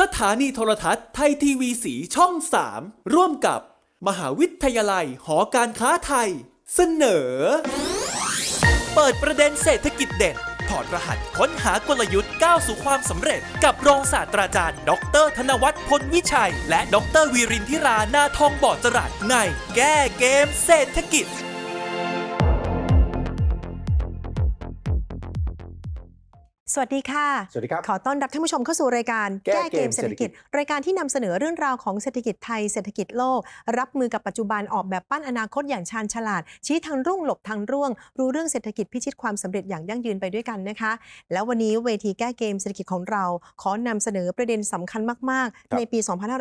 สถานีโทรทัศน์ไทยทีวีสีช่อง 3 ร่วมกับ มหาวิทยาลัยหอการค้าไทย เสนอ เปิดประเด็นเศรษฐกิจเด่น ถอดรหัสค้นหากลยุทธ์ก้าวสู่ความสำเร็จ กับรองศาสตราจารย์ ดร ธนวัฒน์พลวิชัย และดรวีรินทิรานาทองบอดจรัสในแก้เกมเศรษฐกิจ สวัสดีค่ะ สวัสดีครับ ขอต้อนรับท่านผู้ชมเข้าสู่รายการแก้เกมเศรษฐกิจ รายการที่นำเสนอเรื่องราวของเศรษฐกิจไทย เศรษฐกิจโลก รับมือกับปัจจุบันออกแบบปั้นอนาคตอย่างชาญฉลาด ชี้ทางรุ่งหลบทางร่วง รู้เรื่องเศรษฐกิจพิชิตความสำเร็จอย่างยั่งยืนไปด้วยกันนะคะ แล้ววันนี้เวทีแก้เกมเศรษฐกิจของเรา ขอนำเสนอประเด็นสำคัญมาก ๆ ในปี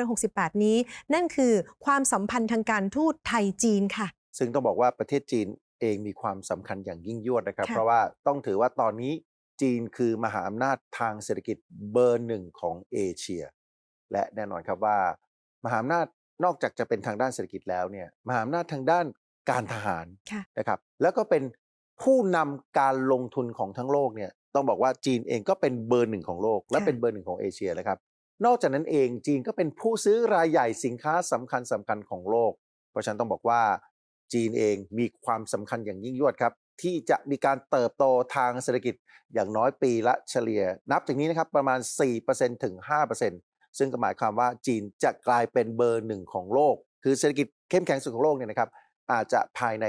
2568 นี้ นั่นคือความสัมพันธ์ทางการทูตไทยจีนค่ะ ซึ่งต้องบอกว่าประเทศจีนเองมีความสำคัญอย่างยิ่งยวดนะครับค่ะเพราะว่าต้องถือว่าตอนนี้ จีนคือมหาอำนาจทางเศรษฐกิจเบอร์หนึ่งของเอเชีย และแน่นอนครับว่า มหาอำนาจนอกจากจะเป็นทางด้านเศรษฐกิจแล้วเนี่ยมหาอำนาจทางด้านการทหารค่ะนะครับแล้วก็เป็นผู้นำการลงทุนของทั้งโลกเนี่ยต้องบอกว่าจีนเองก็เป็นเบอร์หนึ่งของโลก และค่ะเป็นเบอร์หนึ่งของเอเชียนะครับนอกจากนั้นเองจีนก็เป็นผู้ซื้อรายใหญ่สินค้าสำคัญสำคัญของโลก เพราะฉะนั้นต้องบอกว่าจีนเองมีความสำคัญอย่างยิ่งยวดครับ ที่จะมีการเติบโตทางเศรษฐกิจอย่างน้อยปีละเฉลี่ย นับจากนี้นะครับประมาณ 4%ถึง 5%ซึ่งก็หมายความว่าจีนจะกลายเป็นเบอร์หนึ่งของโลก คือเศรษฐกิจเข้มแข็งสุดของโลกเนี่ยนะครับอาจจะภายใน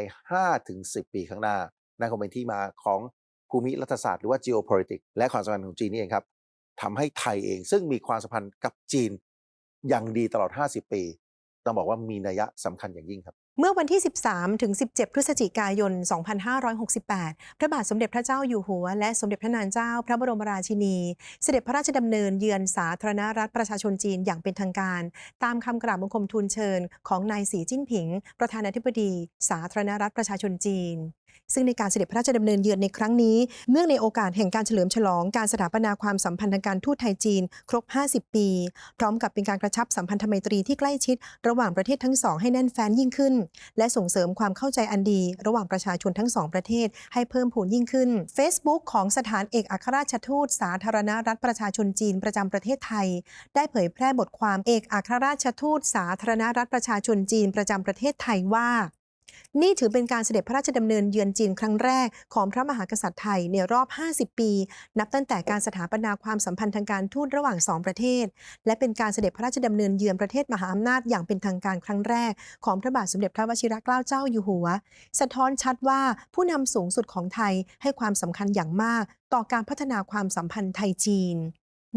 5-10 ปีข้างหน้านั่นคงเป็นที่มาของภูมิรัฐศาสตร์หรือว่า geopolitics และความสัมพันธ์ของจีนนี่เองครับทำให้ไทยเองซึ่งมีความสัมพันธ์กับจีนอย่างดีตลอด 50 ปี ต้องบอกว่ามีนัยสำคัญอย่างยิ่งครับ เมื่อวันที่ 13 ถึง 17 พฤศจิกายน 2568 พระบาทสมเด็จพระเจ้าอยู่หัว และสมเด็จพระนางเจ้าพระบรมราชินี เสด็จพระราชดำเนินเยือนสาธารณรัฐประชาชนจีนอย่างเป็นทางการ ตามคำกราบบังคมทูลเชิญ ของนายสีจิ้นผิง ประธานาธิบดี สาธารณรัฐประชาชนจีน ซึ่งในการเสด็จพระราชดำเนินเยือนในครั้งนี้เนื่องในโอกาสแห่งการเฉลิมฉลองการสถาปนาความสัมพันธ์ทางการทูตไทยจีน ครบ 50 ปี พร้อมกับเป็นการกระชับสัมพันธไมตรีที่ใกล้ชิด ระหว่างประเทศทั้งสองให้แน่นแฟ้นยิ่งขึ้น และส่งเสริมความเข้าใจอันดี ระหว่างประชาชนทั้งสองประเทศให้เพิ่มพูนยิ่งขึ้น Facebook ของสถานเอกอัครราชทูต สาธารณรัฐประชาชนจีนประจำประเทศไทย ได้เผยแพร่บทความเอกอัครราชทูต สาธารณรัฐประชาชนจีนประจำประเทศไทยว่า นี่ถือเป็นการเสด็จพระราชดำเนินเยือนจีนครั้งแรกของพระมหากษัตริย์ไทยในรอบ 50 ปี นับตั้งแต่การสถาปนาความสัมพันธ์ทางการทูตระหว่างสองประเทศ และเป็นการเสด็จพระราชดำเนินเยือนประเทศมหาอำนาจอย่างเป็นทางการครั้งแรกของพระบาทสมเด็จพระวชิรเกล้าเจ้าอยู่หัว สะท้อนชัดว่าผู้นำสูงสุดของไทยให้ความสำคัญอย่างมาก ต่อการพัฒนาความสัมพันธ์ไทยจีน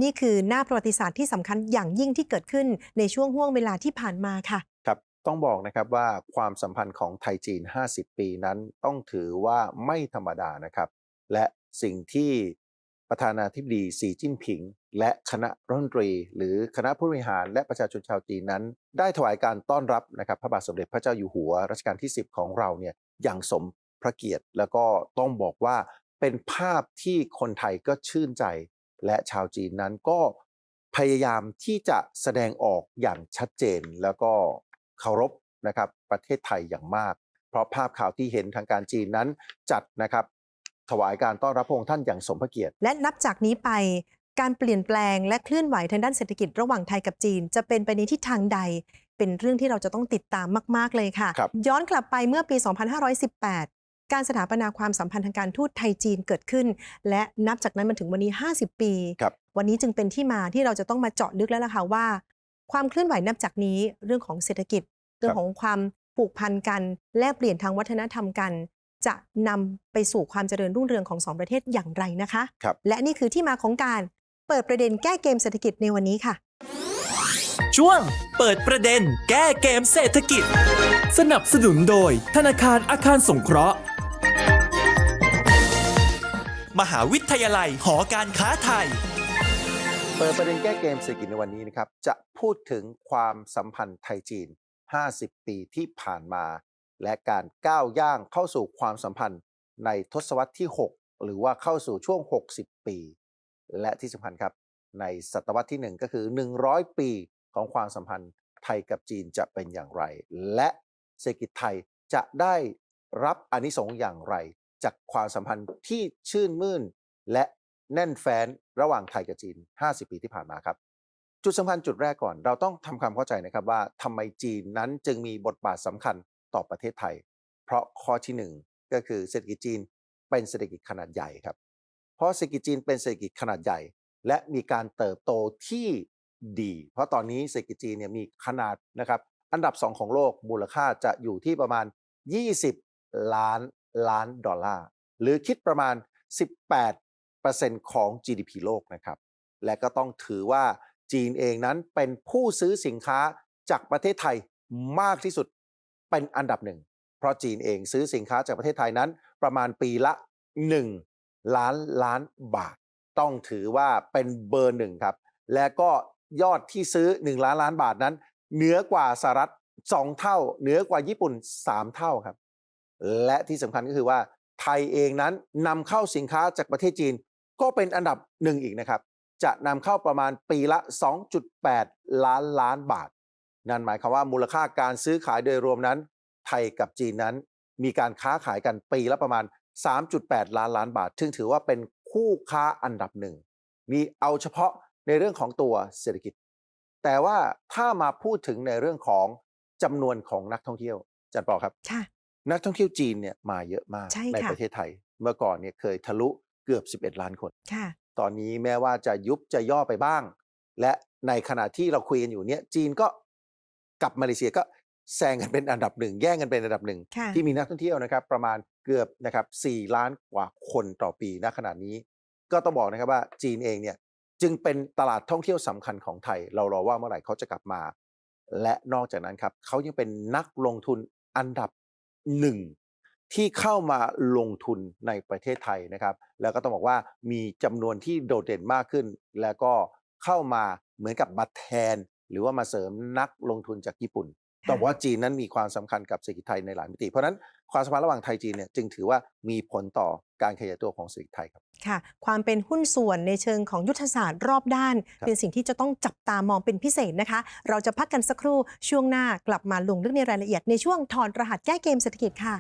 นี่คือหน้าประวัติศาสตร์ที่สำคัญอย่างยิ่งที่เกิดขึ้นในช่วงห่วงเวลาที่ผ่านมาค่ะครับ ต้องบอกนะครับว่าความสัมพันธ์ของไทยจีน 50 ปีนั้นต้องถือว่าไม่ธรรมดานะครับ และสิ่งที่ประธานาธิบดีสีจิ้นผิง และคณะรัฐมนตรี หรือคณะผู้บริหารและประชาชนชาวจีนนั้น ได้ถวายการต้อนรับนะครับพระบาทสมเด็จพระเจ้าอยู่หัวรัชกาลที่ 10 ของเราเนี่ยอย่างสมพระเกียรติ แล้วก็ต้องบอกว่าเป็นภาพที่คนไทยก็ชื่นใจ และชาวจีนนั้นก็พยายามที่จะแสดงออกอย่างชัดเจน แล้วก็ เคารพนะครับประเทศไทยอย่างมาก เพราะภาพข่าวที่เห็นทางการจีนนั้นจัดนะครับถวายการต้อนรับพระองค์ท่านอย่างสมพระเกียรติ และนับจากนี้ไปการเปลี่ยนแปลงและเคลื่อนไหวทางด้านเศรษฐกิจระหว่างไทยกับจีน จะเป็นไปในทิศทางใด เป็นเรื่องที่เราจะต้องติดตามมาก ๆ เลยค่ะครับย้อนกลับไปเมื่อปี 2518 การสถาปนาความสัมพันธ์ทางการทูตไทยจีนเกิดขึ้น และนับจากนั้นมาถึงวันนี้ 50 ปีครับวันนี้จึงเป็นที่มาที่เราจะต้องมาเจาะลึกแล้วล่ะค่ะว่า ความเคลื่อนไหวนับจากนี้เรื่องของเศรษฐกิจ เรื่องของความผูกพันกัน แลกเปลี่ยนทางวัฒนธรรมกัน จะนำไปสู่ความเจริญรุ่งเรืองของสองประเทศอย่างไรนะคะครับและนี่คือที่มาของการเปิดประเด็นแก้เกมเศรษฐกิจในวันนี้ค่ะ ช่วงเปิดประเด็นแก้เกมเศรษฐกิจ สนับสนุนโดย ธนาคารอาคารสงเคราะห์ มหาวิทยาลัยหอการค้าไทย เปิดประเด็นแก้เกมเศรษฐกิจในวันนี้นะครับ จะพูดถึงความสัมพันธ์ไทยจีน 50 ปีที่ผ่านมา และการก้าวย่างเข้าสู่ความสัมพันธ์ในทศวรรษที่ 6 หรือว่าเข้าสู่ช่วง 60 ปี และที่สำคัญครับในศตวรรษที่ 1 ก็คือ 100 ปีของความสัมพันธ์ไทยกับจีนจะเป็นอย่างไร และเศรษฐกิจไทยจะได้รับอนิสงส์อย่างไร จากความสัมพันธ์ที่ชื่นมื่น และ แน่นแฟ้นระหว่างไทยกับจีน 50 ปีที่ผ่านมาครับ จุดสำคัญจุดแรกก่อน เราต้องทำความเข้าใจนะครับว่าทำไมจีนนั้นจึงมีบทบาทสำคัญต่อประเทศไทย เพราะข้อที่หนึ่งก็คือเศรษฐกิจจีนเป็นเศรษฐกิจขนาดใหญ่ครับ เพราะเศรษฐกิจจีนเป็นเศรษฐกิจขนาดใหญ่ และมีการเติบโตที่ดี เพราะตอนนี้เศรษฐกิจจีนเนี่ยมีขนาดนะครับอันดับ 2 ของโลกมูลค่าจะอยู่ที่ประมาณ 20 ล้านล้านดอลลาร์ หรือคิดประมาณ 18 ของ GDP โลกนะครับ และก็ต้องถือว่าจีนเองนั้นเป็นผู้ซื้อสินค้าจากประเทศไทยมากที่สุดเป็นอันดับหนึ่ง เพราะจีนเองซื้อสินค้าจากประเทศไทยนั้น ประมาณปีละ 1 ล้านล้านบาท ต้องถือว่าเป็นเบอร์หนึ่งครับ และก็ยอดที่ซื้อ 1 ล้านล้านบาทนั้น เหนือกว่าสหรัฐ 2 เท่า เหนือกว่าญี่ปุ่น 3 เท่าครับ และที่สำคัญก็คือว่าไทยเองนั้นนำเข้าสินค้าจากประเทศจีน ก็เป็นอันดับหนึ่งอีกนะครับ จะนำเข้าประมาณปีละ 2.8 ล้านล้านบาท นั่นหมายความว่ามูลค่าการซื้อขายโดยรวมนั้น ไทยกับจีนนั้นมีการค้าขายกันปีละประมาณ 3.8 ล้านล้านบาท ซึ่งถือว่าเป็นคู่ค้าอันดับหนึ่ง มีเอาเฉพาะในเรื่องของตัวเศรษฐกิจ แต่ว่าถ้ามาพูดถึงในเรื่องของจำนวนของนักท่องเที่ยวอาจันปอครับค่ะนักท่องเที่ยวจีนเนี่ยมาเยอะมากใช่ในค่ะประเทศไทย เมื่อก่อนเนี่ยเคยทะลุ เกือบ 11 ล้านคนค่ะตอนนี้แม้ว่าจะยุบจะย่อไปบ้าง และในขณะที่เราคุยกันอยู่เนี่ยจีนก็กับมาเลเซียก็แซงกันเป็นอันดับหนึ่งแย่งกันเป็นอันดับหนึ่งค่ะที่มีนักท่องเที่ยวนะครับ ประมาณเกือบนะครับ4ล้านกว่าคนต่อปีณขณะนี้ ก็ต้องบอกนะครับว่าจีนเองเนี่ยจึงเป็นตลาดท่องเที่ยวสำคัญของไทย เรารอว่าเมื่อไหร่เขาจะกลับมา และนอกจากนั้นครับเขายังเป็นนักลงทุนอันดับหนึ่ง ที่เข้ามาลงทุนในประเทศไทยนะครับ แล้วก็ต้องบอกว่ามีจำนวนที่โดดเด่นมากขึ้น แล้วก็เข้ามาเหมือนกับมาแทน หรือว่ามาเสริมนักลงทุนจากญี่ปุ่น แต่ว่าจีนนั้นมีความสำคัญกับเศรษฐกิจไทยในหลายมิติ เพราะฉะนั้นความสัมพันธ์ระหว่างไทยจีนเนี่ยจึงถือว่ามีผลต่อการขยายตัวของเศรษฐกิจไทยครับค่ะ ความเป็นหุ้นส่วนในเชิงของยุทธศาสตร์รอบด้านครับเป็นสิ่งที่จะต้องจับตามองเป็นพิเศษนะคะ เราจะพักกันสักครู่ช่วงหน้ากลับมาลงลึกในรายละเอียดในช่วงถอดรหัสแก้เกมเศรษฐกิจค่ะ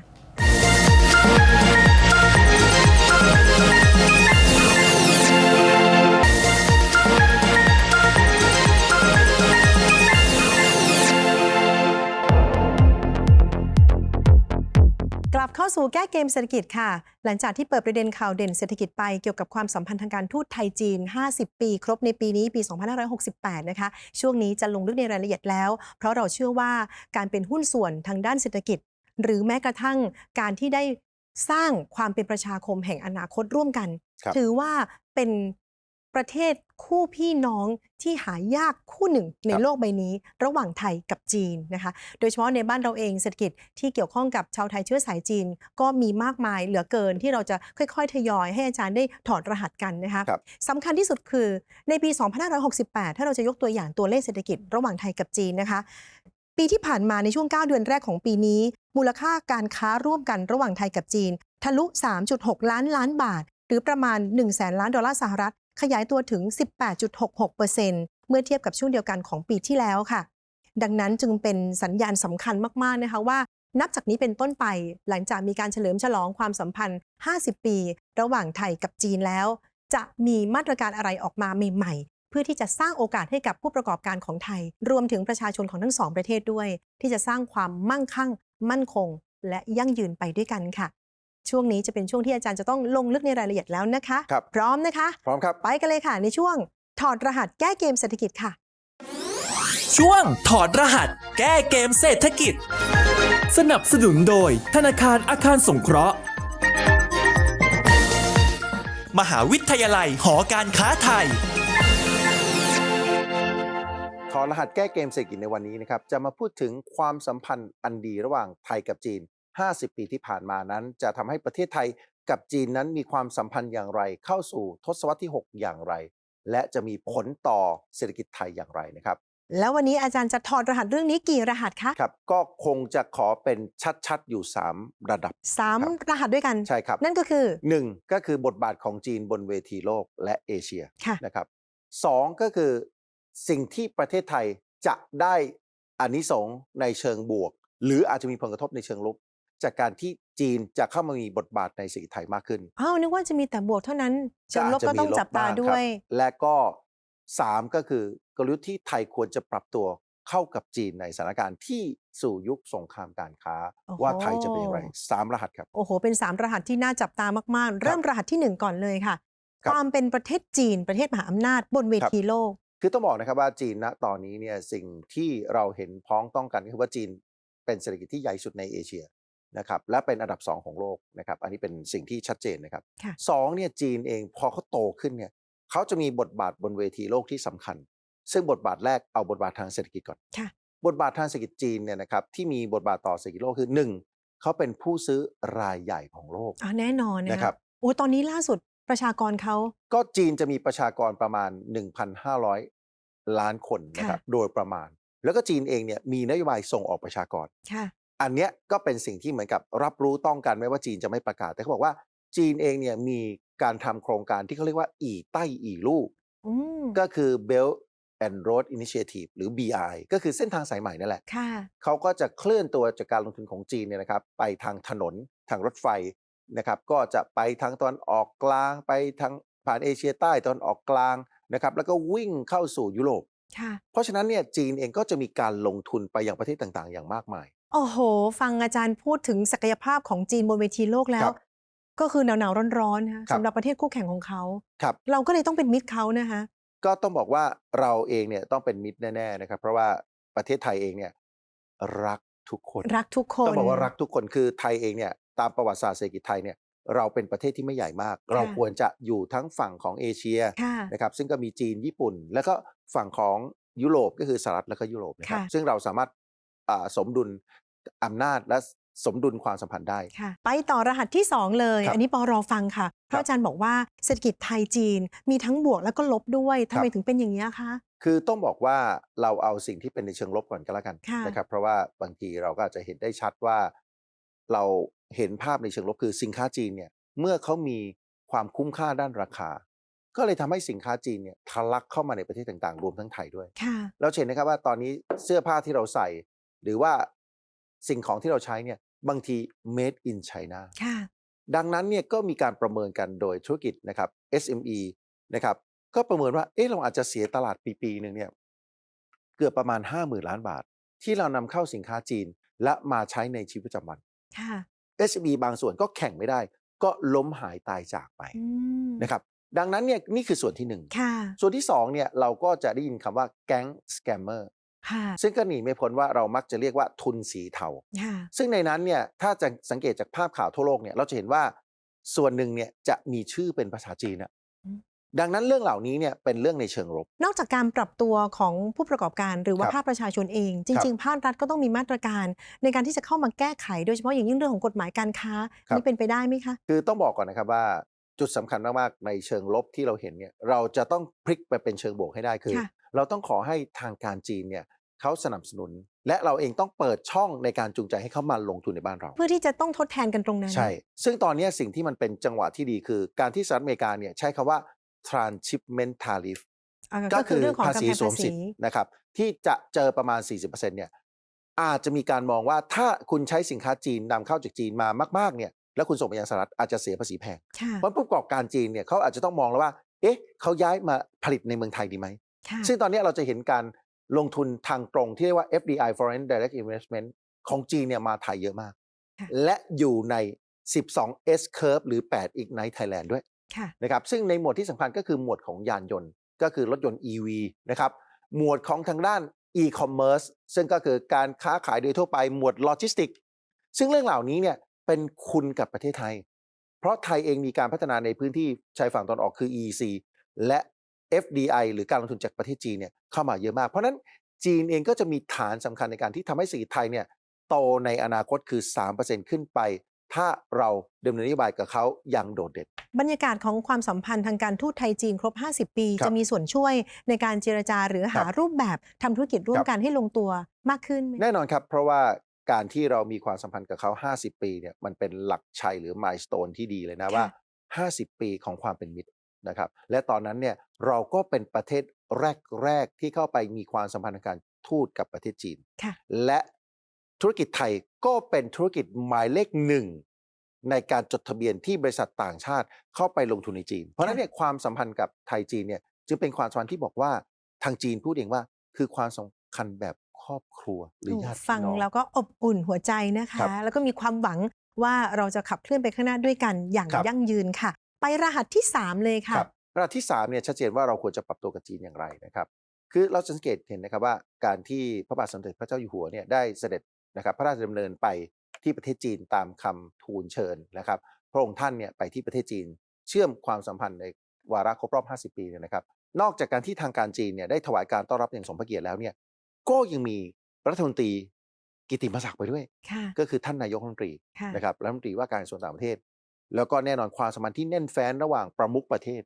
เข้าสู่แก้เกมเศรษฐกิจค่ะ หลังจากที่เปิดประเด็นข่าวเด่นเศรษฐกิจไปเกี่ยวกับความสัมพันธ์ทางการทูตไทยจีน 50 ปี ครบในปีนี้ปี 2568 นะคะ ช่วงนี้จะลงลึกในรายละเอียดแล้ว เพราะเราเชื่อว่าการเป็นหุ้นส่วนทางด้านเศรษฐกิจ หรือแม้กระทั่งการที่ได้สร้างความเป็นประชาคมแห่งอนาคตร่วมกันครับถือว่าเป็น ประเทศคู่พี่น้องที่หายากคู่หนึ่งในครับโลกใบนี้ ระหว่างไทยกับจีนนะคะ โดยเฉพาะในบ้านเราเองเศรษฐกิจที่เกี่ยวข้องกับชาวไทยเชื้อสายจีน ก็มีมากมายเหลือเกินที่เราจะค่อย ๆ ทยอยให้อาจารย์ได้ถอดรหัสกันนะคะครับสำคัญที่สุดคือในปี 2568 ถ้าเราจะยกตัวอย่างตัวเลขเศรษฐกิจระหว่างไทยกับจีนนะคะ ปีที่ผ่านมาในช่วง 9 เดือนแรกของปีนี้ มูลค่าการค้าร่วมกันระหว่างไทยกับจีน ทะลุ 3.6 ล้านล้านบาท หรือประมาณ1แสนล้านดอลลาร์สหรัฐ ขยายตัวถึง 18.66%เมื่อเทียบกับช่วงเดียวกันของปีที่แล้วค่ะ ดังนั้นจึงเป็นสัญญาณสำคัญมากๆนะคะว่า นับจากนี้เป็นต้นไปหลังจากมีการเฉลิมฉลองความสัมพันธ์ 50 ปี ระหว่างไทยกับจีนแล้ว จะมีมาตรการอะไรออกมาใหม่ๆ เพื่อที่จะสร้างโอกาสให้กับผู้ประกอบการของไทย รวมถึงประชาชนของทั้งสองประเทศด้วย ที่จะสร้างความมั่งคั่ง มั่นคง และยั่งยืนไปด้วยกันค่ะ ช่วงนี้จะเป็นช่วงที่อาจารย์จะต้องลงลึกในรายละเอียดแล้วนะคะ ครับพร้อมนะคะ พร้อมครับ ไปกันเลยค่ะในช่วง ถอดรหัสแก้เกมเศรษฐกิจค่ะ ช่วงถอดรหัส แก้เกมเศรษฐกิจ สนับสนุนโดย ธนาคารอาคารสงเคราะห์ มหาวิทยาลัยหอการค้าไทย ถอดรหัสแก้เกมเศรษฐกิจในวันนี้นะครับ จะมาพูดถึงความสัมพันธ์อันดีระหว่างไทยกับจีน 50 ปีที่ผ่านมานั้น จะทำให้ประเทศไทยกับจีนนั้นมีความสัมพันธ์อย่างไร เข้าสู่ทศวรรษที่ 6 อย่างไร และจะมีผลต่อเศรษฐกิจไทยอย่างไรนะครับ แล้ววันนี้อาจารย์จะถอดรหัสเรื่องนี้กี่รหัสคะครับ ก็คงจะขอเป็นชัดๆอยู่ 3 ระดับสามครับรหัสด้วยกันใช่ครับ นั่นก็คือหนึ่งก็คือบทบาทของจีนบนเวทีโลกและเอเชียค่ะนะครับสองก็คือสิ่งที่ประเทศไทยจะได้อานิสงส์ในเชิงบวก หรืออาจจะมีผลกระทบในเชิงลบ จากการที่จีนจะเข้ามามีบทบาทในเศรษฐกิจไทยมากขึ้นอ้าวนึกว่าจะมีแต่บวกเท่านั้นเชิงลบอาจจะก็ต้องมีจับตาบ้งด้วยครับและก็สามก็คือกลยุทธ์ที่ไทยควรจะปรับตัวเข้ากับจีนในสถานการณ์ที่สู่ยุคสงครามการค้าโอ้โหว่าไทยจะเป็นอย่างไรสามรหัสครับ โอ้โห เป็น3รหัสที่น่าจับตามาก ๆ เริ่มรหัสทีหนึ่1ก่อนเลยค่ะครับความเป็นประเทศจีนประเทศมหาอำนาจบนเวทีโลก คือต้องบอกนะครับว่าจีนณตอนนี้เนี่ยสิ่งที่เราเห็นพ้องต้องกันก็คือว่าจีนเป็นเศรษฐกิจที่ใหญ่สุดในเอเชีย นะครับและเป็นอันดับสองของโลกนะครับอันนี้เป็นสิ่งที่ชัดเจนนะครับค่ะสองเนี่ยจีนเองพอเขาโตขึ้นเนี่ยเขาจะมีบทบาทบนเวทีโลกที่สำคัญ ซึ่งบทบาทแรกเอาบทบาททางเศรษฐกิจก่อนค่ะบทบาททางเศรษฐกิจจีนเนี่ยนะครับที่มีบทบาทต่อเศรษฐกิจโลกคือหนึ่งเขาเป็นผู้ซื้อรายใหญ่ของโลกอ่าแน่นอนนะนะครับโอ้ตอนนี้ล่าสุดประชากรเขาก็จีนจะมีประชากรประมาณ 1,500 ล้านคนนะครับโดยประมาณ แล้วก็จีนเองเนี่ยมีนโยบายส่งออกประชากรค่ะ อันเนี้ยก็เป็นสิ่งที่เหมือนกับรับรู้ต้องกันไม่ว่าจีนจะไม่ประกาศ แต่เขาบอกว่าจีนเองเนี่ยมีการทำโครงการที่เขาเรียกว่า อีใต้อีลู่อืมก็คือ Belt and Road Initiative หรือ BRI ก็คือเส้นทางสายใหม่นั่นแหละค่ะเขาก็จะเคลื่อนตัวจากการลงทุนของจีนเนี่ยนะครับ ไปทางถนนทางรถไฟนะครับ ก็จะไปทางตอนออกกลางไปทางผ่านเอเชียใต้ตอนออกกลางนะครับ แล้วก็วิ่งเข้าสู่ยุโรปค่ะเพราะฉะนั้นเนี่ยจีนเองก็จะมีการลงทุนไปยังประเทศต่างๆ อย่างมากมาย โอ้โห ฟังอาจารย์พูดถึงศักยภาพของจีนบนเวทีโลกแล้ควรับก็คือหนาวๆร้อนๆนะคะครับ สำหรับประเทศคู่แข่งของเขา ครับ เราก็เลยต้องเป็นมิตรเขานะคะ ก็ต้องบอกว่าเราเองเนี่ยต้องเป็นมิตรแน่ๆนะครับ เพราะว่าประเทศไทยเองเนี่ยรักทุกคน รักทุกคน ต้องบอกว่ารักทุกคนคือไทยเองเนี่ยตามประวัติศาสตร์เศรษฐกิจไทยเนี่ยเราเป็นประเทศที่ไม่ใหญ่มาก เราควรจะอยู่ทั้งฝั่งของเอเชียค่ะ นะครับซึ่งก็มีจีนญี่ปุ่น แล้วก็ฝั่งของยุโรปก็คือสหรัฐแล้วก็ยุโรปนะครับค่ะ ซึ่งเราสามารถอ่าสมดุล อำนาจและสมดุลความสัมพันธ์ได้ค่ะไปต่อรหัสที่ 2 เลยครับอันนี้ปอรอฟังค่ะ เพราะอาจารย์บอกว่าเศรษฐกิจไทยจีนมีทั้งบวกแล้วก็ลบด้วยทำไมครับถึงเป็นอย่างนี้ยคะคือต้องบอกว่าเราเอาสิ่งที่เป็นในเชิงลบก่อนก็แล้วกันค่ะนะครับเพราะว่าบางทีเราก็อาจจะเห็นได้ชัดว่า เราเห็นภาพในเชิงลบคือสินค้าจีนเนี่ยเมื่อเขามีความคุ้มค่าด้านราคา ก็เลยทำให้สินค้าจีนเนี่ยทะลักเข้ามาในประเทศต่างๆ รวมทั้งไทยด้วยค่ะเราเห็นนะครับว่าตอนนี้เสื้อผ้าที่เราใส่ หรือว่า สิ่งของที่เราใช้เนี่ยบางที made in China ค่ะดังนั้นเนี่ยก็มีการประเมินกันโดยธุรกิจนะครับ SME นะครับก็ประเมินว่าเอ๊ะเราอาจจะเสียตลาดปีปีหนึ่งเนี่ยเกือบประมาณ 5 0,000 ล้านบาท ที่เรานำเข้าสินค้าจีนและมาใช้ในชีวิตประจำวันค่ะ SME บางส่วนก็แข่งไม่ได้ ก็ล้มหายตายจากไปอืมนะครับดังนั้นเนี่ยนี่คือส่วนที่หนึ่งค่ะส่วนที่สองเนี่ยเราก็จะได้ยินคำว่าแก๊งสแกมเมอร์ค่ะ ซึ่งก็หนีไม่พ้นว่าเรามักจะเรียกว่าทุนสีเทาค่ะซึ่งในนั้นเนี่ยถ้าจะสังเกตจากภาพข่าวทั่วโลกเนี่ยเราจะเห็นว่าส่วนหนึ่งเนี่ยจะมีชื่อเป็นภาษาจีนอะอืมดังนั้นเรื่องเหล่านี้เนี่ยเป็นเรื่องในเชิงลบ นอกจากการปรับตัวของผู้ประกอบการหรือว่าครับภาคประชาชนเอง จริง ๆ ภาครัฐก็ต้องมีมาตรการ ในการที่จะเข้ามาแก้ไข โดยเฉพาะอย่างยิ่งเรื่องของกฎหมายการค้าครับนี่เป็นไปได้ไหมคะ คือต้องบอกก่อนนะครับว่าจุดสำคัญมากๆในเชิงลบที่เราเห็นเนี่ยเราจะต้องพลิกไปเป็นเชิงบวกให้ได้คือค่ะเราต้องขอให้ทางการจีนเนี่ย เขาสนับสนุน และเราเองต้องเปิดช่องในการจูงใจให้เขามาลงทุนในบ้านเรา เพื่อที่จะต้องทดแทนกันตรงนั้น ใช่ ซึ่งตอนเนี้ยสิ่งที่มันเป็นจังหวะที่ดีคือ การที่สหรัฐอเมริกาเนี่ยใช้คำว่า transshipment tariff อ่าก็ก็คืคืออเรื่องของภาษีกำแพงสวมภาสิษีทธิ์นะครับที่จะเจอประมาณ 40%เนี่ยอาจจะมีการมองว่าถ้าคุณใช้สินค้าจีนนำเข้าจากจีนมามากๆเนี่ยแล้วคุณส่งไปยังสหรัฐอาจจะเสียภาษีแพงค่ะเพราะผู้ประกอบการจีนเนี่ยเขาอาจจะต้องมองแล้วว่า เอ๊ะเขาย้ายมาผลิตในเมืองไทยดีไหมค่ะซึ่งตอนนี้เราจะเห็นการ ลงทุนทางตรงที่เรียกว่า FDI Foreign Direct Investment ของจีนเนี่ยมาไทยเยอะมากค่ะและอยู่ใน 12 S Curve หรือ 8 Ignite Thailand ด้วยค่ะนะครับซึ่งในหมวดที่สำคัญก็คือหมวดของยานยนต์ ก็คือรถยนต์ EV นะครับหมวดของทางด้าน e-commerce ซึ่งก็คือการค้าขายโดยทั่วไปหมวดโลจิสติกซึ่งเรื่องเหล่านี้เนี่ยเป็นคุณกับประเทศไทย เพราะไทยเองมีการพัฒนาในพื้นที่ชายฝั่งตอนออกคือ EEC และ FDI หรือการลงทุนจากประเทศจีนเนี่ยเข้ามาเยอะมาก เพราะฉะนั้นจีนเองก็จะมีฐานสำคัญในการที่ทำให้เศรษฐกิจไทยเนี่ยโตในอนาคตคือ 3%ขึ้นไป ถ้าเราดำเนินนโยบายกับเขาอย่างโดดเด่น บรรยากาศของความสัมพันธ์ทางการทูตไทยจีนครบ 50 ปีครับจะมีส่วนช่วยในการเจรจาหรือหาครับรูปแบบทำธุรกิจร่วคมรับกันให้ลงตัวมากขึ้นไหมแน่นอนครับ เพราะว่าการที่เรามีความสัมพันธ์กับเขา 50 ปีเนี่ยมันเป็นหลักชัยหรือมายส t ตนที่ดีเลยนะว่า 50 ปีของความเป็นมิตร นะครับและตอนนั้นเนี่ยเราก็เป็นประเทศแรก ๆ ที่เข้าไปมีความสัมพันธ์ทางการทูตกับประเทศจีนค่ะและธุรกิจไทยก็เป็นธุรกิจหมายเลขหนึ่งในการจดทะเบียนที่บริษัทต่างชาติเข้าไปลงทุนในจีน เพราะฉะนั้นเนี่ยความสัมพันธ์กับไทยจีนเนี่ยจึงเป็นความสัมพันธ์ที่บอกว่าทางจีนพูดเองว่าคือความสำคัญแบบครอบครัวหรือญาติพี่ฟังน้องแล้วก็อบอุ่นหัวใจนะคะครับแล้วก็มีความหวังว่าเราจะขับเคลื่อนไปข้างหน้าด้วยกันอย่างครับยั่งยืนค่ะ ไปรหัสที่ 3 เลยค่ะ ครับระดับที่3เนี่ยชัดเจนว่าเราควรจะปรับตัวกับจีนอย่างไรนะครับ คือเราสังเกตเห็นนะครับว่าการที่พระบาทสมเด็จพระเจ้าอยู่หัวเนี่ยได้เสด็จนะครับพระราชดำเนินไปที่ประเทศจีนตามคำทูลเชิญนะครับ พระองค์ท่านเนี่ยไปที่ประเทศจีน เชื่อมความสัมพันธ์ในวาระครบรอบ 50 ปีเนี่ยนะครับ นอกจากการที่ทางการจีนเนี่ยได้ถวายการต้อนรับอย่างสมพระเกียรติแล้วเนี่ยก็ยังมีรัฐมนตรีกิตติมศักดิ์ไปด้วยค่ะก็คือท่านนายกรัฐมนตรีค่ะนะครับรัฐมนตรีว่าการกระทรวงต่างประเทศ แล้วก็แน่นอนความสัมพันธ์ที่แน่นแฟ้นระหว่างประมุขประเทศ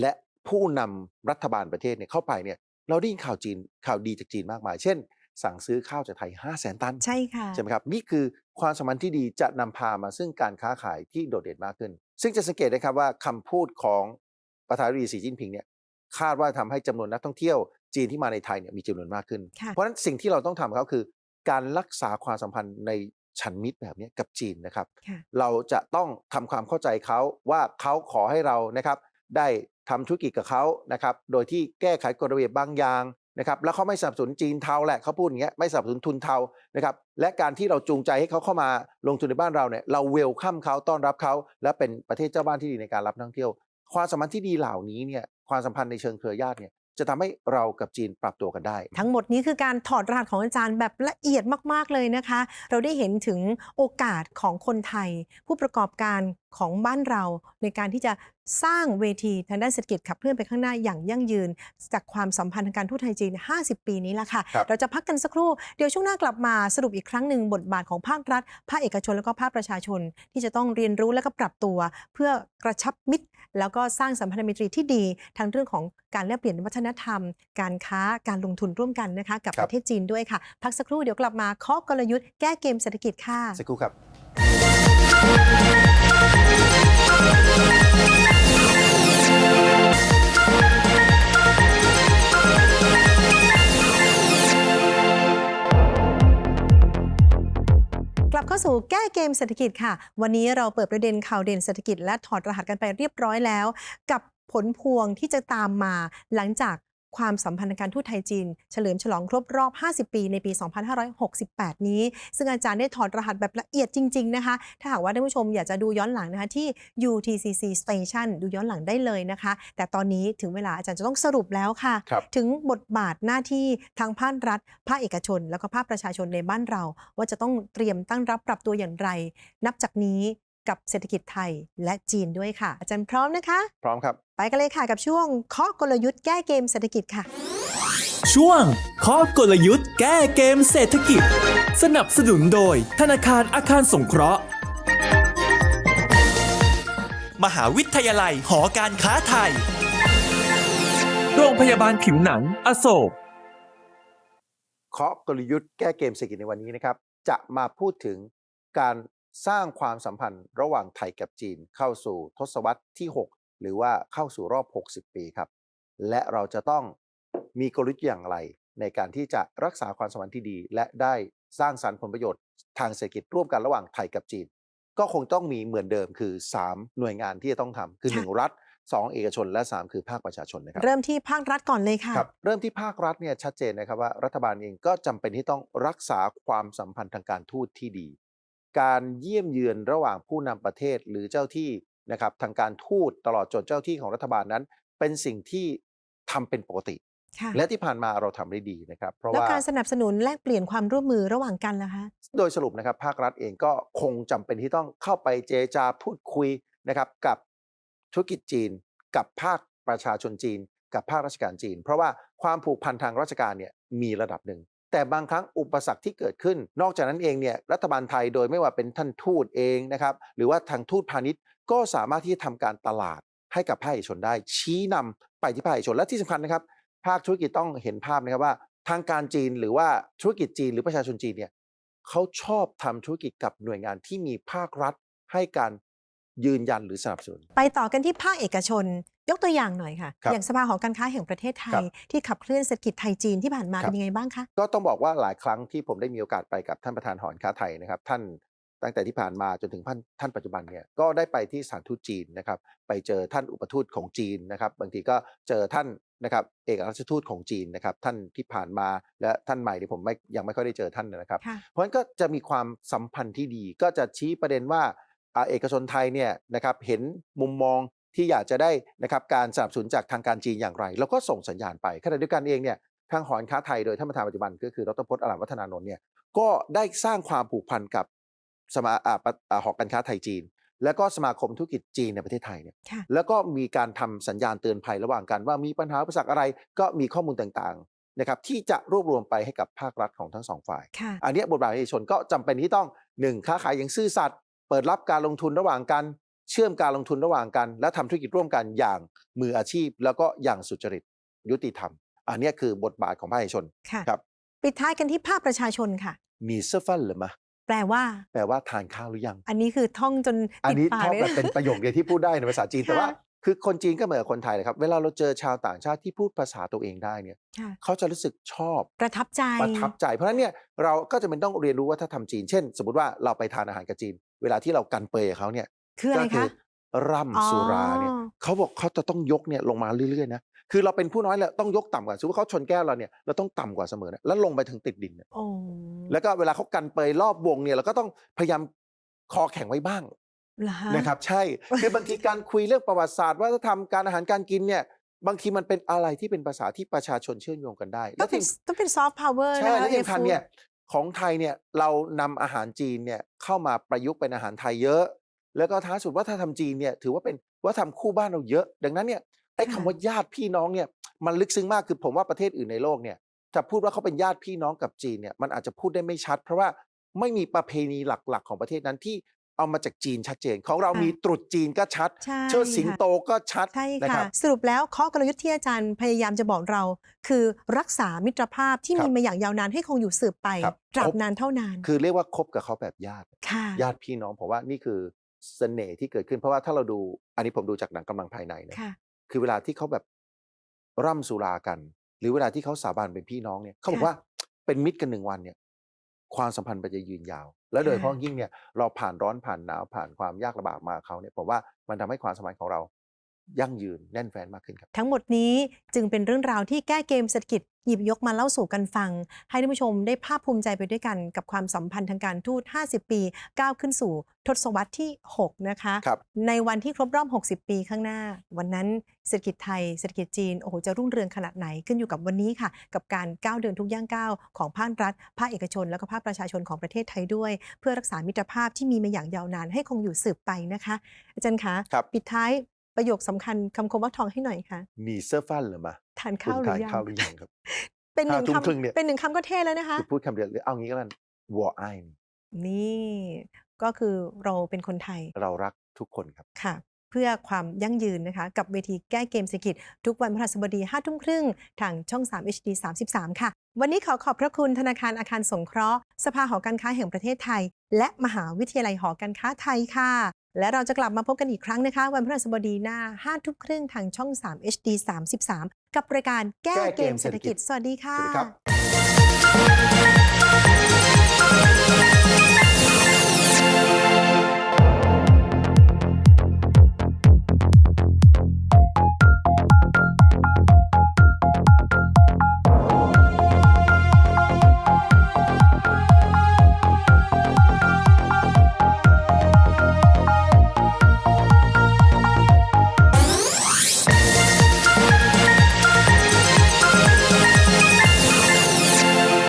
และผู้นำรัฐบาลประเทศเนี่ยเข้าไปเนี่ยเราได้ยินข่าวจีนข่าวดีจากจีนมากมาย เช่น สั่งซื้อข้าวจากไทย 5 0 0แสนตัน ใช่ค่ะใช่ไหมครับนี่คือความสัมพันธ์ที่ดีจะนำพามาซึ่งการค้าขายที่โดดเด่นมากขึ้น ซึ่งจะสังเกตได้ครับว่าคำพูดของประธานาธิบดีสีจิ้นผิงเนี่ยคาดว่าทำให้จำนวนนักท่องเที่ยวจีนที่มาในไทยเนี่ยมีจำนวนมากขึ้นค่ะเพราะฉะนั้นสิ่งที่เราต้องทำเขาคือ การรักษาความสัมพันธ์ใน ฉันมิตรแบบนี้กับจีนนะครับค่ะเราจะต้องทำความเข้าใจเขาว่าเขาขอให้เรานะครับได้ทำธุรกิจกับเขานะครับ โดยที่แก้ไขกฎระเบียบบางอย่างนะครับแล้วเขาไม่สนับสนุนจีนเทาแหละเขาพูดอย่างเงี้ยไม่สนับสนุนทุนเทานะครับและการที่เราจูงใจให้เขาเข้ามาลงทุนในบ้านเราเนี่ยเราเวลคัมเขาต้อนรับเขาและเป็นประเทศเจ้าบ้านที่ดีในการรับนักท่องเที่ยว ความสัมพันธ์ที่ดีเหล่านี้เนี่ยความสัมพันธ์ในเชิงเครือญาติเนี่ย จะทำให้เรากับจีนปรับตัวกันได้ ทั้งหมดนี้คือการถอดรหัสของอาจารย์แบบละเอียดมาก ๆ เลยนะคะ เราได้เห็นถึงโอกาสของคนไทย ผู้ประกอบการของบ้านเราในการที่จะ สร้างเวทีทางด้านเศรษฐกิจขับเคลื่อนไปข้างหน้าอย่างยั่งยืน จากความสัมพันธ์ทางการทูตไทยจีน 50 ปีนี้ละค่ะครับเราจะพักกันสักครู่ เดี๋ยวช่วงหน้ากลับมาสรุปอีกครั้งหนึ่งบทบาทของภาครัฐ ภาคเอกชนแล้วก็ภาคประชาชน ที่จะต้องเรียนรู้และก็ปรับตัว เพื่อกระชับมิตร แล้วก็สร้างสัมพันธมิตรีที่ดีทั้งเรื่องของการแลกเปลี่ยนวัฒนธรรม การค้าการลงทุนร่วมกันนะคะกับครับประเทศจีนด้วยค่ะ พักสักครู่เดี๋ยวกลับมาเคาะกลยุทธ์แก้เกมเศรษฐกิจค่ะสักครู่ครับ เข้าสู่แก้เกมเศรษฐกิจค่ะ วันนี้เราเปิดประเด็นข่าวเด่นเศรษฐกิจและถอดรหัสกันไปเรียบร้อยแล้ว กับผลพวงที่จะตามมาหลังจาก ความสัมพันธ์ทางการทูตไทยจีน เฉลิมฉลองครบรอบ 50 ปีในปี 2568 นี้ ซึ่งอาจารย์ได้ถอดรหัสแบบละเอียดจริง ๆ นะคะ ถ้าหากว่าท่านผู้ชมอยากจะดูย้อนหลังนะคะที่ UTCC Station ดูย้อนหลังได้เลยนะคะ แต่ตอนนี้ถึงเวลาอาจารย์จะต้องสรุปแล้วค่ะครับถึงบทบาทหน้าที่ทางภาครัฐ ภาคเอกชน แล้วก็ภาคประชาชนในบ้านเรา ว่าจะต้องเตรียมตั้งรับปรับตัวอย่างไร นับจากนี้ กับเศรษฐกิจไทยและจีนด้วยค่ะ อาจารย์พร้อมนะคะ พร้อมครับ ไปกันเลยค่ะกับช่วงเคาะกลยุทธ์แก้เกมเศรษฐกิจค่ะ ช่วงข้อกลยุทธ์แก้เกมเศรษฐกิจ สนับสนุนโดย ธนาคารอาคารสงเคราะห์ มหาวิทยาลัยหอการค้าไทย โรงพยาบาลผิวหนัง อโศกเคาะกลยุทธ์แก้เกมเศรษฐกิจในวันนี้นะครับ จะมาพูดถึงการ สร้างความสัมพันธ์ระหว่างไทยกับจีนเข้าสู่ทศวรรษที่ 6 หรือว่าเข้าสู่รอบ 60 ปีครับ และเราจะต้องมีกลยุทธ์อย่างไร ในการที่จะรักษาความสัมพันธ์ที่ดี และได้สร้างสรรค์ผลประโยชน์ทางเศรษฐกิจร่วมกันระหว่างไทยกับจีน ก็คงต้องมีเหมือนเดิมคือ 3 หน่วยงานที่จะต้องทำคือค่ะ1รัฐ 2 เอกชน และ 3 คือภาคประชาชนนะครับเริ่มที่ภาครัฐก่อนเลยค่ะครับเริ่มที่ภาครัฐเนี่ยชัดเจนนะครับว่ารัฐบาลเองก็จำเป็นที่ต้องรักษาความสัมพันธ์ทางการทูตที่ดี การเยี่ยมเยือนระหว่างผู้นำประเทศหรือเจ้าที่นะครับทางการทูตตลอดจนเจ้าที่ของรัฐบาลนั้น เป็นสิ่งที่ทำเป็นปกติค่ะและที่ผ่านมาเราทำได้ดีนะครับ เพราะแล้วว่าการสนับสนุนแลกเปลี่ยนความร่วมมือระหว่างกันล่ะคะ โดยสรุปนะครับภาครัฐเองก็คงจำเป็นที่ต้องเข้าไปเจรจาพูดคุยนะครับกับธุรกิจจีน กับภาคประชาชนจีน กับภาคราชการจีน เพราะว่าความผูกพันทางราชการเนี่ยมีระดับหนึ่ง แต่บางครั้งอุปสรรคที่เกิดขึ้น นอกจากนั้นเองเนี่ยรัฐบาลไทยโดยไม่ว่าเป็นท่านทูตเองนะครับหรือว่าทางทูตพาณิชย์ ก็สามารถที่จะทำการตลาดให้กับภาคเอกชนได้ ชี้นำไปที่ภาคเอกชนและที่สำคัญนะครับ ภาคธุรกิจต้องเห็นภาพนะครับว่า ทางการจีนหรือว่าธุรกิจจีน หรือประชาชนจีนเนี่ยเขาชอบทำธุรกิจกับหน่วยงานที่มีภาครัฐให้การยืนยันหรือสนับสนุน ไปต่อกันที่ภาคเอกชน ยกตัวอย่างหน่อยค่ะ ครับ อย่างสภาหอการค้าแห่งประเทศไทครัยบที่ขับเคลื่อนเศรษฐกิจไทยจีนที่ผ่านมาครับเป็นยังไงบ้างคะ ก็ต้องบอกว่าหลายครั้งที่ผมได้มีโอกาสไปกับท่านประธานหอการค้าไทยนะครับ ท่านตั้งแต่ที่ผ่านมาจนถึงท่านท่านปัจจุบันเนี่ยก็ได้ไปที่สถานทูตจีนนะครับไปเจอท่านอุปทูตของจีนนะครับ บางทีก็เจอท่านนะครับเอกอัครราชทูตของจีนนะครับท่านที่ผ่านมาและท่านใหม่ที่ผมไม่ยังไม่ค่อยได้เจอท่านนะครับ ค่ะ เพราะฉะนั้นก็จะมีความสัมพันธ์ที่ดีก็จะชี้ประเด็นว่าอ่าเอกชนไทยเนี่ยนะครับเห็นมุมมอง ที่อยากจะได้นะครับการสนับสนุนจากทางการจีนอย่างไร แล้วก็ส่งสัญญาณไปขณะเดียวกันเองเนี่ยทางหอการค้าไทยโดยท่านประธานปัจจุบันก็คือดรพจน์อลามวัฒนานนท์เนี่ยก็ได้สร้างความผูกพันกับสมาอ่าปะอ่าหอการค้าไทยจีน แล้วก็สมาคมธุรกิจจีนในประเทศไทยเนี่ยค่ะแล้วก็มีการทำสัญญาณเตือนภัยระหว่างกันว่ามีปัญหาอุปสรรคอะไรก็มีข้อมูลต่างๆนะครับที่จะรวบรวมไปให้กับภาครัฐของทั้งสองฝ่ายค่ะอันเนี้ยบทบาทของเอกชนก็จำเป็นที่ต้องหนึ่งค้าขายอย่างซื่อสัตย์เปิดรับการลงทุนระหว่างกัน เชื่อมการลงทุนระหว่างกัน และทำธุรกิจร่วมกันอย่างมืออาชีพ แล้วก็อย่างสุจริตยุติธรรม อันเนี้ยคือบทบาทของภาคเอกชนค่ะครับ ปิดท้ายกันที่ภาคประชาชนค่ะ มีเสื้อฟันหรือมาแปลว่า แปลว่าทานข้าวหรือยัง อันนี้คือท่องจนอันติดนี้ปากเท่าเลยกับนะเป็นประโยคเดียวที่พูดได้ในภาษาจีนแต่ว่าค่ะคือคนจีนก็เหมือนกับคนไทยเลยครับ เวลาเราเจอชาวต่างชาติที่พูดภาษาตัวเองได้เนี่ยค่ะเขาจะรู้สึกชอบประทับใจประทับใจ เพราะฉะนั้นเนี่ยเราก็จะเป็นต้องเรียนรู้วัฒนธรรมจีน เช่น สมมติว่าเราไปทานอาหารกับจีน เวลาที่เรากันเปยกับเขาเนี่ย คืออะไรก็คืคะร่ำสุราเนี่ยอ๋อเขาบอกเขาจะต้องยกเนี่ยลงมาเรื่อยๆนะคือเราเป็นผู้น้อยแล้วต้องยกต่ำกว่าสมมติว่าเขาชนแก้วเราเนี่ยเราต้องต่ำกว่าเสมอนะแล้วลงไปถึงติดดินเนี่ยโอ้แล้วก็เวลาเขากันเปยรอบวงเนี่ยเราก็ต้องพยายามคอแข็งไว้บ้าง เหรอฮะ นะครับใช่ คือบางทีการคุยเรื่องประวัติศาสตร์วัฒนธรรมการอาหารการกินเนี่ยบางทีมันเป็นอะไรที่เป็นภาษาที่ประชาชนเชื่อมโยงกันได้ต้องเป็นที่ต้องเป็นซอฟต์พาวเวอร์ใช่นะคะ และที่สำคัญ Air เนี่ย Food ของไทยเนี่ยเรานำอาหารจีนเนี่ยเข้ามาประยุกต์เป็นอาหารไทยเยอะ แล้วก็ท้ายสุดวัฒนธรรมจีนเนี่ยถือว่าเป็นวัฒนธรรมคู่บ้านเราเยอะ ดังนั้นเนี่ยไอ้ค่ะคำว่าญาติพี่น้องเนี่ยมันลึกซึ้งมากคือผมว่าประเทศอื่นในโลกเนี่ยจะพูดว่าเขาเป็นญาติพี่น้องกับจีนเนี่ยมันอาจจะพูดได้ไม่ชัด เพราะว่าไม่มีประเพณีหลักๆ ของประเทศนั้นที่เอามาจากจีนชัดเจน ของเรามีตรุษจีนก็ชัดใช่เชิดสิงค่ะโตก็ชัดใช่นะคค่ะรับสรุปแล้วข้อกลยุทธ์ที่อาจารย์พยายามจะบอกเรา คือรักษามิตรภาพที่ครับมีมาอย่างยาวนานให้คงอยู่สืบไปครับตราครบบนานเท่านาน คือเรียกว่าคบกับเขาแบบญาติค่ะญาติพี่น้องผมว่านี่คือ เสน่ห์ที่เกิดขึ้น เพราะว่าถ้าเราดูอันนี้ผมดูจากหนังกำลังภายในนะค่ะ คือเวลาที่เขาแบบร่ำสุรากัน หรือเวลาที่เขาสาบานเป็นพี่น้องเนี่ยเขาบอกค่ะว่าเป็นมิตรกันหนึ่งวันเนี่ย ความสัมพันธ์มันจะยืนยาว และโดยเฉค่ะพาะยิ่งเนี่ยเราผ่านร้อนผ่านหนาวผ่านความยากลำบากมากับเขาเนี่ยผมว่ามันทำให้ความสัมพันธ์ของเรา ยั่งยืนแน่นแฟ้นมากขึ้นครับ ทั้งหมดนี้จึงเป็นเรื่องราวที่แก้เกมเศรษฐกิจหยิบยกมาเล่าสู่กันฟัง ให้ท่านผู้ชมได้ภาคภูมิใจไปด้วยกันกับความสัมพันธ์ทางการทูต 50 ปีก้าวขึ้นสู่ทศวรรษที่ 6 นะคะครับในวันที่ครบรอบ 60 ปีข้างหน้า วันนั้นเศรษฐกิจไทยเศรษฐกิจจีนโอ้โหจะรุ่งเรืองขนาดไหนขึ้นอยู่กับวันนี้ค่ะ กับการก้าวเดินทุกย่างก้าวของภาครัฐ ภาคเอกชน แล้วก็ภาคประชาชนของประเทศไทยด้วย เพื่อรักษามิตรภาพที่มีมาอย่างยาวนานให้คงอยู่สืบไปนะคะ อาจารย์คะครับปิดท้าย ประโยคสำคัญคำคมวักทองให้หน่อยค่ะ มีเสื้อฟันหรือมาทานคุข้าวณหรืทานอยังข้าวหรือยังครับ เป็นหนึ่งห้าทุ่มครึ่งเนี่ยคำเป็นหนึ่งคำก็เท่แล้วนะคะคือพูดคำเดียวหรือเอางี้ก็แล้ววอไอนี่ก็คือเราเป็นคนไทย เรารักทุกคนครับค่ะ เพื่อความยั่งยืนนะคะ กับเวทีแก้เกมเศรษฐกิจ ทุกวันพฤหัสบดี5ทุ่มครึ่งทางช่อง 3 HD 33 ค่ะ วันนี้ขอขอบพระคุณธนาคารอาคารสงเคราะห์ สภาหอการค้าแห่งประเทศไทย และมหาวิทยาลัยหอการค้าไทยค่ะ และเราจะกลับมาพบกันอีกครั้งนะคะ วันพฤหัสบดีหน้า5ทุ่มครึ่งทางช่อง 3 HD 33 กับรายการแก้เกมเศรษฐกิจ สวัสดีค่ะ